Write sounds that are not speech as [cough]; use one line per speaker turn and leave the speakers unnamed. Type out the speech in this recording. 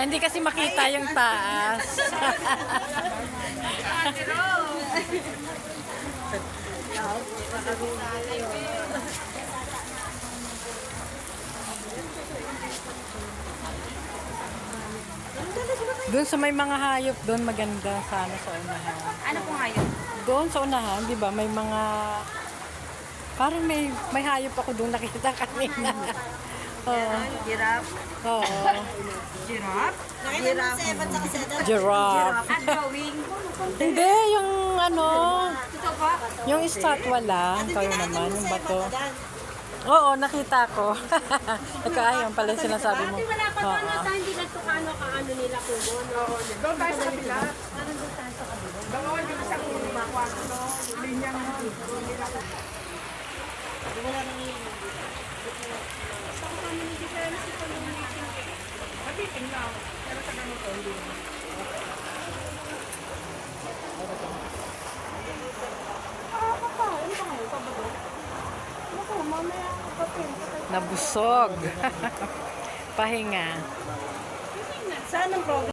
Hindi kasi makita yung taas. Doon sa may mga hayop, doon maganda sana sa unahan.
Ano po ngayon?
Doon sa unahan, di ba, may mga... Parang may may hayop ako doon nakita [laughs] kanina. Oo.
Giraffe.
Oo.
Giraffe?
Nakita mo si Evan sa kaseda?
Giraffe.
At drawing.
Hindi, yung ano. Yung estatwa lang. Kayo naman, yung bato. Oo, nakita ko. [laughs] Ikaw, ayun pala yung sinasabi mo.
Wala pa
Oo.
ano sa hindi na to kano kaano nila kubo. No?
Doon tayo sa kabila. Doon yung isang kwarto, no? Linyang, no? Doon nila. Nabiting lang. Pero sa ganito, hindi.
Nabusog. [laughs] Pahinga.
Saan ang program?